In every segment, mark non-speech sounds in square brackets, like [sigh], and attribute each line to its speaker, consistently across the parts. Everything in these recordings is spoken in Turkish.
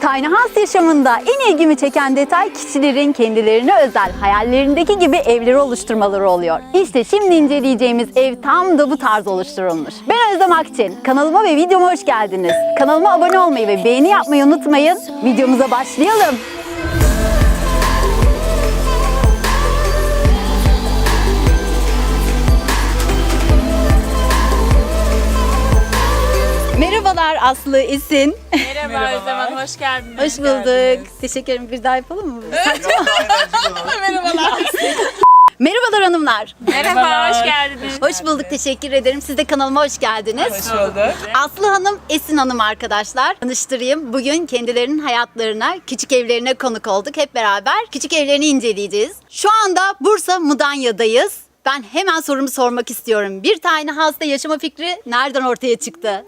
Speaker 1: Tiny House yaşamında en ilgimi çeken detay kişilerin kendilerine özel hayallerindeki gibi evleri oluşturmaları oluyor. İşte şimdi inceleyeceğimiz ev tam da bu tarz oluşturulmuş. Ben Özlem Akçin. Kanalıma ve videoma hoş geldiniz. Kanalıma abone olmayı ve beğeni yapmayı unutmayın. Videomuza başlayalım. Merhabalar Aslı, Esin.
Speaker 2: Merhaba Özlem Hanım, hoş geldiniz.
Speaker 1: Hoş bulduk. Teşekkür ederim. Bir daha yapalım mı? [laughs]
Speaker 2: Merhabalar.
Speaker 1: Merhabalar hanımlar.
Speaker 2: Merhaba, hoş geldiniz.
Speaker 1: Hoş bulduk. Teşekkür ederim. Siz de kanalıma hoş geldiniz.
Speaker 2: Hoş bulduk.
Speaker 1: Aslı Hanım, Esin Hanım arkadaşlar. Tanıştırayım. Bugün kendilerinin hayatlarına, küçük evlerine konuk olduk. Hep beraber küçük evlerini inceleyeceğiz. Şu anda Bursa Mudanya'dayız. Ben hemen sorumu sormak istiyorum. Bir tane hasta yaşama fikri nereden ortaya çıktı?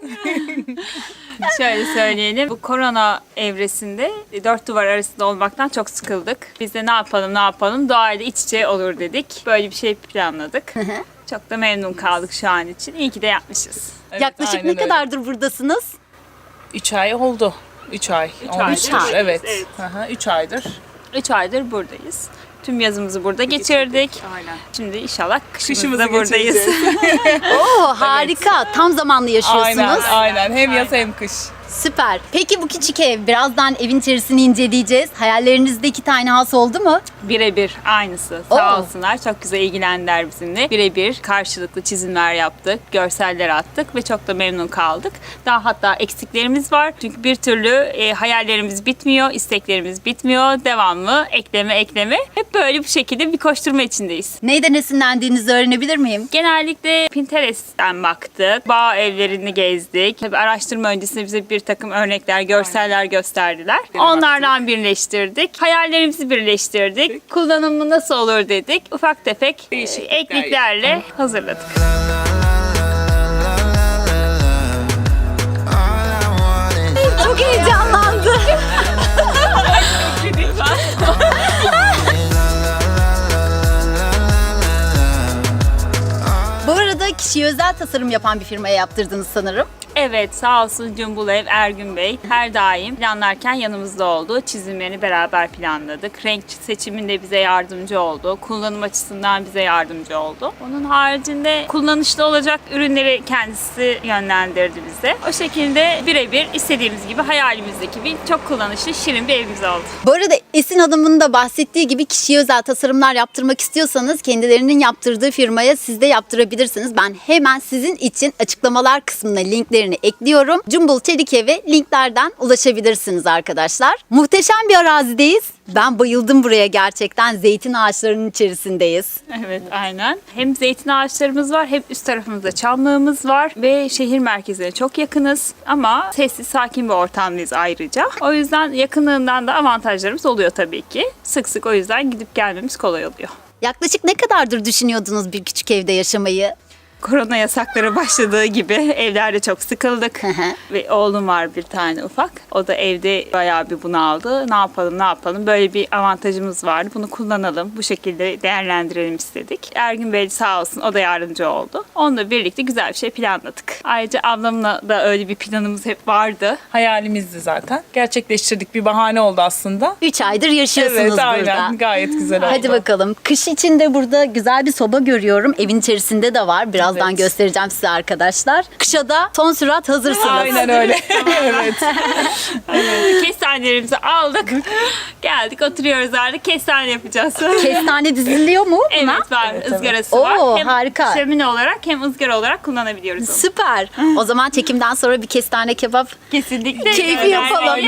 Speaker 1: [laughs]
Speaker 2: Şöyle söyleyelim, bu korona evresinde dört duvar arasında olmaktan çok sıkıldık. Biz de ne yapalım ne yapalım doğayla iç içe olur dedik. Böyle bir şey planladık. çok da memnun kaldık şu an için. İyi ki de yapmışız.
Speaker 3: Evet,
Speaker 1: Yaklaşık
Speaker 3: aynen
Speaker 1: ne
Speaker 3: öyle.
Speaker 1: kadardır buradasınız?
Speaker 3: 3 ay oldu. 3 ay.
Speaker 2: Üç ay.
Speaker 3: Olmuştur,
Speaker 1: Üç ay.
Speaker 3: Evet.
Speaker 2: Evet.
Speaker 3: Aha, 3 aydır.
Speaker 2: Üç aydır buradayız. Tüm yazımızı burada geçirdik.
Speaker 3: Aynen.
Speaker 2: Şimdi inşallah kışımızda
Speaker 3: Kışımızı
Speaker 2: buradayız. [laughs]
Speaker 1: Oo harika. Tam zamanlı yaşıyorsunuz.
Speaker 3: Aynen, aynen. Hem yaz hem kış.
Speaker 1: Süper. Peki bu küçük ev birazdan evin içerisini inceleyeceğiz. Hayallerinizde iki tane house oldu mu?
Speaker 2: Birebir aynısı. Sağ
Speaker 1: Oo.
Speaker 2: olsunlar. Çok güzel ilgilendiler bizimle. Birebir karşılıklı çizimler yaptık, görseller attık ve çok da memnun kaldık. Daha hatta eksiklerimiz var. Çünkü bir türlü e, hayallerimiz bitmiyor, isteklerimiz bitmiyor. Devamlı ekleme ekleme. Hep böyle bu şekilde bir koşturma içindeyiz.
Speaker 1: Neyden esinlendiğinizi öğrenebilir miyim?
Speaker 2: Genellikle Pinterest'ten baktık. Bağ evlerini gezdik. Tabii araştırma öncesinde bize bir takım örnekler, görseller gösterdiler. Onlardan birleştirdik. Hayallerimizi birleştirdik. Kullanımı nasıl olur dedik. Ufak tefek e,
Speaker 3: Değişiklikler
Speaker 2: ekliklerle hazırladık.
Speaker 1: Kişiye özel tasarım yapan bir firmaya yaptırdınız sanırım.
Speaker 2: Evet sağ olsun Cumbulev Ergün Bey her daim planlarken yanımızda oldu. Çizimlerini beraber planladık. Renk seçiminde bize yardımcı oldu. Kullanım açısından bize yardımcı oldu. Onun haricinde kullanışlı olacak ürünleri kendisi yönlendirdi bize. O şekilde birebir istediğimiz gibi hayalimizdeki bir çok kullanışlı şirin bir evimiz oldu.
Speaker 1: Bu arada Esin Hanım'ın da bahsettiği gibi kişiye özel tasarımlar yaptırmak istiyorsanız kendilerinin yaptırdığı firmaya siz de yaptırabilirsiniz. Ben hemen sizin için açıklamalar kısmına linklerini ekliyorum. Cumbul Çelik Evi linklerden ulaşabilirsiniz arkadaşlar. Muhteşem bir arazideyiz. Ben bayıldım buraya gerçekten. Zeytin ağaçlarının içerisindeyiz.
Speaker 2: Evet aynen. Hem zeytin ağaçlarımız var hem üst tarafımızda çamlığımız var ve şehir merkezine çok yakınız ama sessiz sakin bir ortamdayız ayrıca. O yüzden yakınlığından da avantajlarımız oluyor tabii ki. Sık sık o yüzden gidip gelmemiz kolay oluyor.
Speaker 1: Yaklaşık ne kadardır düşünüyordunuz bir küçük evde yaşamayı?
Speaker 2: Korona yasakları başladığı gibi evlerde çok sıkıldık. Ve oğlum var bir tane ufak. O da evde bayağı bir bunaldı. Ne yapalım ne yapalım. Böyle bir avantajımız vardı. Bunu kullanalım. Bu şekilde değerlendirelim istedik. Ergün Bey sağ olsun o da yardımcı oldu. Onunla birlikte güzel bir şey planladık. Ayrıca ablamla da öyle bir planımız hep vardı.
Speaker 3: Hayalimizdi zaten. Gerçekleştirdik. Bir bahane oldu aslında.
Speaker 1: 3 aydır yaşıyorsunuz
Speaker 3: Evet,
Speaker 1: burada.
Speaker 3: aynen. Gayet güzel [laughs] oldu.
Speaker 1: Hadi bakalım. Kış içinde burada güzel bir soba görüyorum. Evin içerisinde de var. Birazdan
Speaker 3: Evet.
Speaker 1: göstereceğim size arkadaşlar. Kışa da son sürat hazırsınız.
Speaker 3: Aynen öyle. [laughs] evet.
Speaker 2: Kestanelerimizi aldık. Geldik oturuyoruz artık. Kestane yapacağız. [laughs]
Speaker 1: Kestane diziliyor mu? buna?
Speaker 2: Evet var.
Speaker 3: Evet, evet.
Speaker 2: ızgarası
Speaker 1: Oo,
Speaker 2: var. Hem
Speaker 1: harika.
Speaker 2: şömine olarak hem ızgara olarak kullanabiliyoruz onu.
Speaker 1: Süper. O zaman çekimden sonra bir kestane kebap
Speaker 2: Kesinlikle.
Speaker 1: keyfi yapalım. [laughs]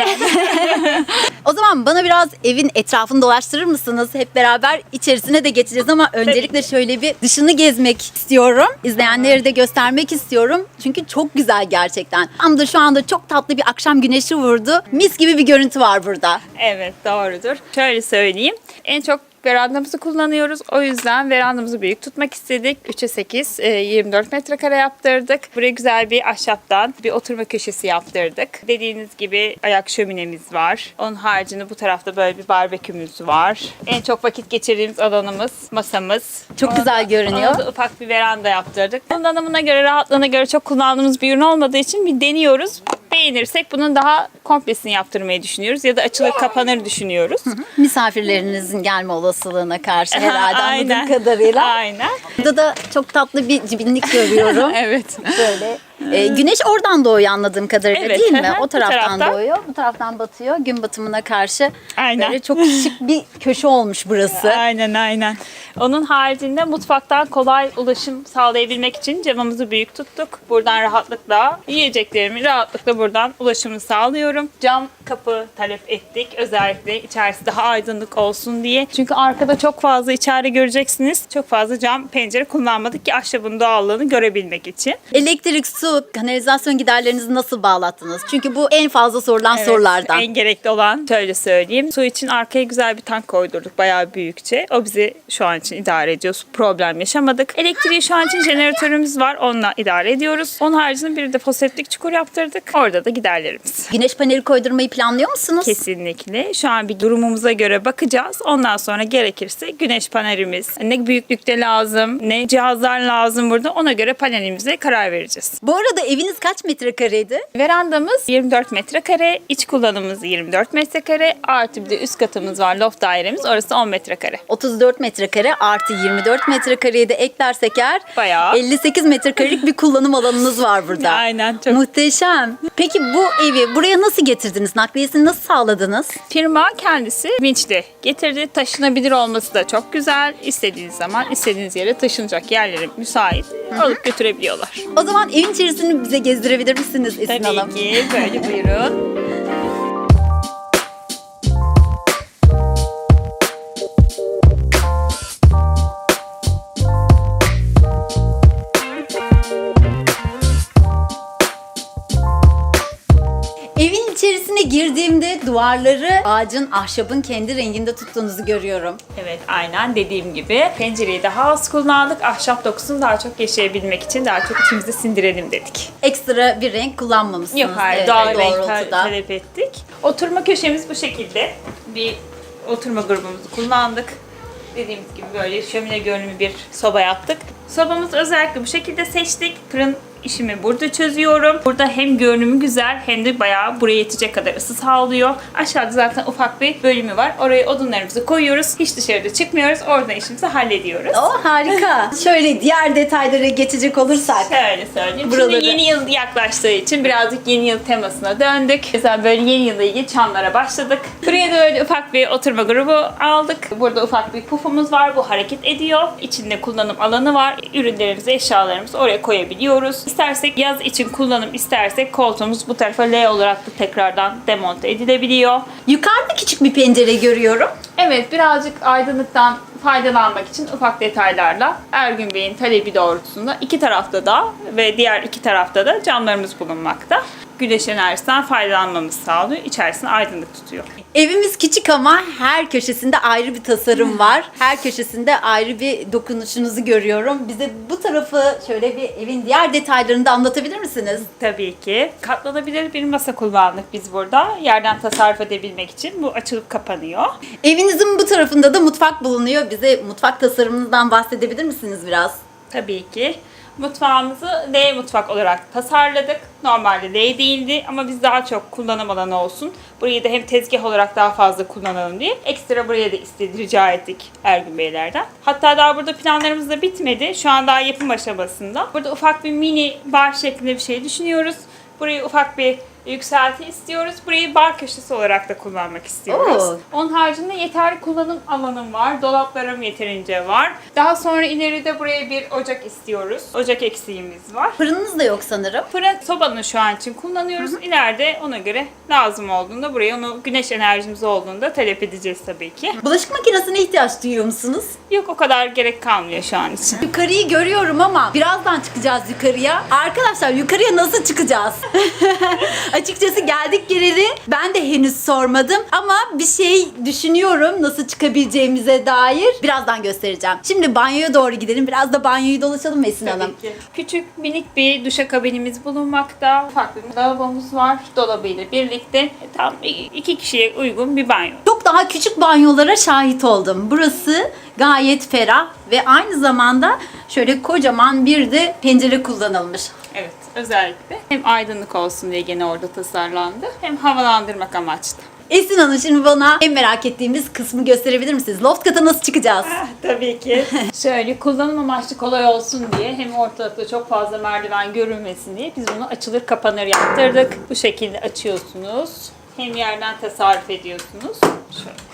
Speaker 1: o zaman bana biraz evin etrafını dolaştırır mısınız? Hep beraber içerisine de geçeceğiz ama öncelikle şöyle bir dışını gezmek istiyorum. İzleyenlere de göstermek istiyorum. Çünkü çok güzel gerçekten. Tam da şu anda çok tatlı bir akşam güneşi vurdu. Mis gibi bir görüntü var burada.
Speaker 2: Evet doğrudur. Şöyle söyleyeyim. En çok verandamızı kullanıyoruz. O yüzden verandamızı büyük tutmak istedik. 3'e 8, e, 24 metrekare yaptırdık. Buraya güzel bir ahşaptan bir oturma köşesi yaptırdık. Dediğiniz gibi ayak şöminemiz var. Onun haricinde bu tarafta böyle bir barbekümüz var. En çok vakit geçirdiğimiz alanımız, masamız.
Speaker 1: Çok güzel görünüyor.
Speaker 2: Ona da ufak bir veranda yaptırdık. Kullanımına göre, rahatlığına göre çok kullandığımız bir ürün olmadığı için bir deniyoruz. Beğenirsek bunun daha komplesini yaptırmayı düşünüyoruz ya da açılır kapanır düşünüyoruz.
Speaker 1: Misafirlerinizin gelme olasılığına karşı [laughs] herhalde anladığım
Speaker 2: Aynen.
Speaker 1: kadarıyla.
Speaker 2: Aynen.
Speaker 1: Burada da çok tatlı bir cibinlik görüyorum. [laughs]
Speaker 2: Evet.
Speaker 1: Böyle. Ee, güneş oradan doğuyor anladığım kadarıyla
Speaker 2: Evet,
Speaker 1: değil mi? O
Speaker 2: Bu
Speaker 1: taraftan,
Speaker 2: taraftan.
Speaker 1: doğuyor, bu taraftan batıyor. Gün batımına karşı
Speaker 2: Aynen.
Speaker 1: böyle çok şık bir köşe olmuş burası.
Speaker 2: Aynen aynen. Onun haricinde mutfaktan kolay ulaşım sağlayabilmek için camımızı büyük tuttuk. Buradan rahatlıkla yiyeceklerimi rahatlıkla buradan ulaşımını sağlıyorum. Cam kapı talep ettik. Özellikle içerisi daha aydınlık olsun diye. Çünkü arkada çok fazla içeride göreceksiniz. Çok fazla cam pencere kullanmadık ki ahşabın doğallığını görebilmek için.
Speaker 1: Elektrik, su, kanalizasyon giderlerinizi nasıl bağlattınız? Çünkü bu en fazla sorulan
Speaker 2: Evet,
Speaker 1: sorulardan.
Speaker 2: En gerekli olan şöyle söyleyeyim. Su için arkaya güzel bir tank koydurduk bayağı büyükçe. O bizi şu an için idare ediyor. Su Problem yaşamadık. Elektriği şu an için jeneratörümüz var. Onunla idare ediyoruz. Onun haricinde bir de foseptik çukur yaptırdık. Orada da giderlerimiz.
Speaker 1: Güneş paneli koydurmayı planlıyor musunuz?
Speaker 2: Kesinlikle. Şu an bir durumumuza göre bakacağız. Ondan sonra gerekirse güneş panelimiz ne büyüklükte lazım, ne cihazlar lazım burada. Ona göre panelimize karar vereceğiz.
Speaker 1: Bu arada eviniz kaç metrekareydi?
Speaker 2: Verandamız 24 metrekare, iç kullanımımız 24 metrekare, artı bir de üst katımız var, loft dairemiz, orası 10 metrekare.
Speaker 1: 34 metrekare artı 24 metrekareyi de eklersek eğer
Speaker 2: Bayağı.
Speaker 1: 58 metrekarelik bir kullanım alanınız var burada. [laughs]
Speaker 2: Aynen, çok-
Speaker 1: Muhteşem. Peki bu evi buraya nasıl getirdiniz? Nakliyesini nasıl sağladınız?
Speaker 2: Firma kendisi vinçle getirdi. Taşınabilir olması da çok güzel. İstediğiniz zaman istediğiniz yere taşınacak yerleri müsait. Alıp götürebiliyorlar.
Speaker 1: O zaman evin içerisini bize gezdirebilir misiniz Esin Hanım?
Speaker 2: Tabii ki. Böyle buyurun.
Speaker 1: Girdiğimde duvarları ağacın, ahşabın kendi renginde tuttuğunuzu görüyorum.
Speaker 2: Evet aynen dediğim gibi pencereyi daha az kullandık. Ahşap dokusunu daha çok yaşayabilmek için daha çok içimize sindirelim dedik.
Speaker 1: Ekstra bir renk kullanmamışsınız.
Speaker 2: Yok hayır
Speaker 1: Evet,
Speaker 2: doğal renk talep ettik. Oturma köşemiz bu şekilde. Bir oturma grubumuzu kullandık. Dediğimiz gibi böyle şömine görünümlü bir soba yaptık. Sobamızı özellikle bu şekilde seçtik. Fırın işimi burada çözüyorum. Burada hem görünümü güzel hem de bayağı buraya yetecek kadar ısı sağlıyor. Aşağıda zaten ufak bir bölümü var. Oraya odunlarımızı koyuyoruz. Hiç dışarıda çıkmıyoruz. Oradan işimizi hallediyoruz.
Speaker 1: Oh harika. [laughs] Şöyle diğer detaylara geçecek olursak.
Speaker 2: Şöyle söyleyeyim.
Speaker 1: Buraları-
Speaker 2: Şimdi yeni yıl yaklaştığı için birazcık yeni yıl temasına döndük. Mesela böyle yeni yılla ilgili çanlara başladık. Buraya da öyle ufak bir oturma grubu aldık. Burada ufak bir pufumuz var. Bu hareket ediyor. İçinde kullanım alanı var. Ürünlerimizi, eşyalarımızı oraya koyabiliyoruz. İstersek yaz için kullanım istersek koltuğumuz bu tarafa L olarak da tekrardan demonte edilebiliyor.
Speaker 1: Yukarıda küçük bir pencere görüyorum.
Speaker 2: Evet birazcık aydınlıktan faydalanmak için ufak detaylarla Ergün Bey'in talebi doğrultusunda iki tarafta da ve diğer iki tarafta da camlarımız bulunmakta. Güneş enerjisinden faydalanmamızı sağlıyor. İçerisini aydınlık tutuyor.
Speaker 1: Evimiz küçük ama her köşesinde ayrı bir tasarım var. Her köşesinde ayrı bir dokunuşunuzu görüyorum. Bize bu tarafı şöyle bir evin diğer detaylarını da anlatabilir misiniz?
Speaker 2: Tabii ki. Katlanabilir bir masa kullandık biz burada. Yerden tasarruf edebilmek için bu açılıp kapanıyor.
Speaker 1: Evinizin bu tarafında da mutfak bulunuyor. Bize mutfak tasarımınızdan bahsedebilir misiniz biraz?
Speaker 2: Tabii ki. Mutfağımızı L mutfak olarak tasarladık. Normalde L değildi ama biz daha çok kullanım alanı olsun. Burayı da hem tezgah olarak daha fazla kullanalım diye ekstra buraya da istedi, rica ettik Ergün Beylerden. Hatta daha burada planlarımız da bitmedi. Şu an daha yapım aşamasında. Burada ufak bir mini bar şeklinde bir şey düşünüyoruz. Burayı ufak bir yükselti istiyoruz. Burayı bar köşesi olarak da kullanmak istiyoruz.
Speaker 1: Oo.
Speaker 2: Onun haricinde yeterli kullanım alanım var. Dolaplarım yeterince var. Daha sonra ileride buraya bir ocak istiyoruz. Ocak eksiğimiz var.
Speaker 1: Fırınınız da yok sanırım.
Speaker 2: Fırın sobanı şu an için kullanıyoruz. İleride ona göre lazım olduğunda buraya onu güneş enerjimiz olduğunda talep edeceğiz tabii ki.
Speaker 1: Bulaşık makinesine ihtiyaç duyuyor musunuz?
Speaker 2: Yok o kadar gerek kalmıyor şu an için.
Speaker 1: Yukarıyı görüyorum ama birazdan çıkacağız yukarıya. Arkadaşlar yukarıya nasıl çıkacağız? [laughs] Açıkçası geldik geleli ben de henüz sormadım ama bir şey düşünüyorum nasıl çıkabileceğimize dair. Birazdan göstereceğim. Şimdi banyoya doğru gidelim. Biraz da banyoyu dolaşalım Esin Hanım.
Speaker 2: Tabii ki. Küçük minik bir duşakabinimiz bulunmakta. Farklı bir lavabomuz var. Dolabıyla birlikte E, tam iki kişiye uygun bir banyo.
Speaker 1: Çok daha küçük banyolara şahit oldum. Burası gayet ferah ve aynı zamanda şöyle kocaman bir de pencere kullanılmış.
Speaker 2: Evet, özellikle hem aydınlık olsun diye gene orada tasarlandı hem havalandırmak amaçlı.
Speaker 1: Esin Hanım şimdi bana en merak ettiğimiz kısmı gösterebilir misiniz? Loft kata nasıl çıkacağız?
Speaker 2: Tabii ki. [laughs] Şöyle kullanım amaçlı kolay olsun diye hem ortalıkta çok fazla merdiven görünmesin diye biz bunu açılır kapanır yaptırdık. Bu şekilde açıyorsunuz. Hem yerden tasarruf ediyorsunuz. Şöyle.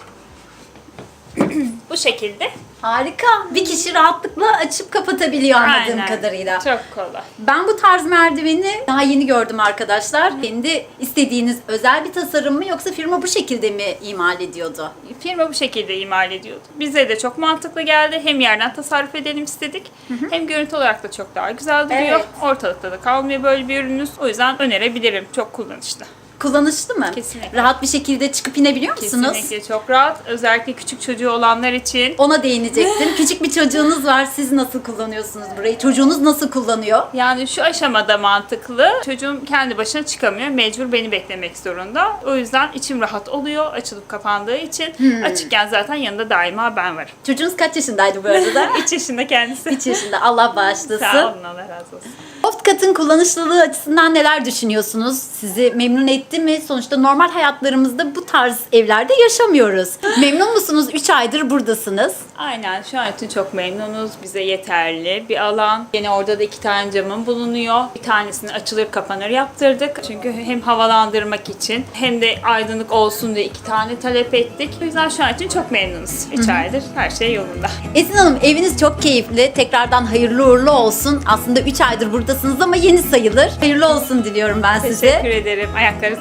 Speaker 2: Şekilde.
Speaker 1: Harika. Bir kişi rahatlıkla açıp kapatabiliyor anladığım
Speaker 2: Aynen.
Speaker 1: kadarıyla.
Speaker 2: Çok kolay.
Speaker 1: Ben bu tarz merdiveni daha yeni gördüm arkadaşlar. Kendi istediğiniz özel bir tasarım mı yoksa firma bu şekilde mi imal ediyordu?
Speaker 2: Firma bu şekilde imal ediyordu. Bize de çok mantıklı geldi. Hem yerden tasarruf edelim istedik. Hem görüntü olarak da çok daha güzel duruyor.
Speaker 1: Evet.
Speaker 2: Ortalıkta da kalmıyor böyle bir ürününüz. O yüzden önerebilirim. Çok kullanışlı.
Speaker 1: Kullanışlı mı?
Speaker 2: Kesinlikle.
Speaker 1: Rahat bir şekilde çıkıp inebiliyor musunuz?
Speaker 2: Kesinlikle çok rahat. Özellikle küçük çocuğu olanlar için.
Speaker 1: Ona değinecektim. [laughs] Küçük bir çocuğunuz var. Siz nasıl kullanıyorsunuz burayı? Çocuğunuz nasıl kullanıyor?
Speaker 2: Yani şu aşamada mantıklı. Çocuğum kendi başına çıkamıyor. Mecbur beni beklemek zorunda. O yüzden içim rahat oluyor açılıp kapandığı için. Açıkken zaten yanında daima ben varım.
Speaker 1: Çocuğunuz kaç yaşındaydı bu arada? [laughs]
Speaker 2: 3 yaşında kendisi.
Speaker 1: 3 yaşında. Allah
Speaker 2: Sağ
Speaker 1: bağışlasın.
Speaker 2: olun Allah razı olsun.
Speaker 1: Loft katın kullanışlılığı açısından neler düşünüyorsunuz? Sizi memnun etti mi? Sonuçta normal hayatlarımızda bu tarz evlerde yaşamıyoruz. Memnun musunuz? 3 aydır buradasınız.
Speaker 2: Aynen şu an için çok memnunuz. Bize yeterli bir alan. Yine orada da iki tane camım bulunuyor. Bir tanesini açılır kapanır yaptırdık. Çünkü hem havalandırmak için hem de aydınlık olsun diye iki tane talep ettik. O yüzden şu an için çok memnunuz. Üç aydır her şey yolunda.
Speaker 1: Esin Hanım eviniz çok keyifli. Tekrardan hayırlı uğurlu olsun. Aslında 3 aydır buradasınız ama yeni sayılır. Hayırlı olsun diliyorum ben size.
Speaker 2: Teşekkür ederim.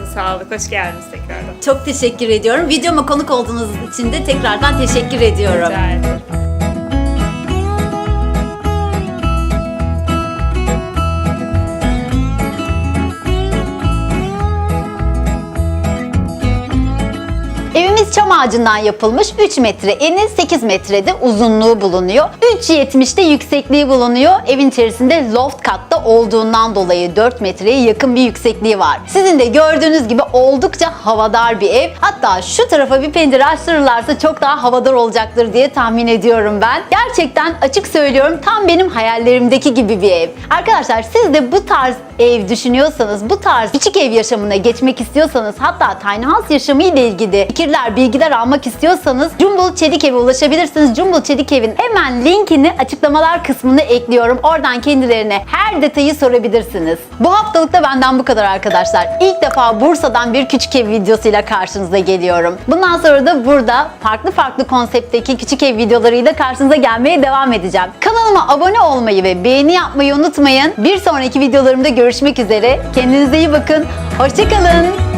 Speaker 2: Ayaklarınıza sağlık. Hoş geldiniz tekrardan.
Speaker 1: Çok teşekkür ediyorum. Videoma konuk olduğunuz için de tekrardan teşekkür ediyorum.
Speaker 2: Rica ederim.
Speaker 1: Çam ağacından yapılmış 3 metre eni 8 metrede uzunluğu bulunuyor. 3.70'de yüksekliği bulunuyor. Evin içerisinde loft katta olduğundan dolayı 4 metreye yakın bir yüksekliği var. Sizin de gördüğünüz gibi oldukça havadar bir ev. Hatta şu tarafa bir pencere açtırırlarsa çok daha havadar olacaktır diye tahmin ediyorum ben. Gerçekten açık söylüyorum tam benim hayallerimdeki gibi bir ev. Arkadaşlar siz de bu tarz ev düşünüyorsanız, bu tarz küçük ev yaşamına geçmek istiyorsanız hatta tiny house yaşamı ile ilgili fikirler, bilgiler almak istiyorsanız Cumbul Çelik Ev'e ulaşabilirsiniz. Cumbul Çelik Ev'in hemen linkini açıklamalar kısmına ekliyorum. Oradan kendilerine her detayı sorabilirsiniz. Bu haftalık da benden bu kadar arkadaşlar. İlk defa Bursa'dan bir küçük ev videosuyla karşınıza geliyorum. Bundan sonra da burada farklı farklı konseptteki küçük ev videolarıyla karşınıza gelmeye devam edeceğim. Kanalıma abone olmayı ve beğeni yapmayı unutmayın. Bir sonraki videolarımda görüşmek üzere. Kendinize iyi bakın. Hoşçakalın.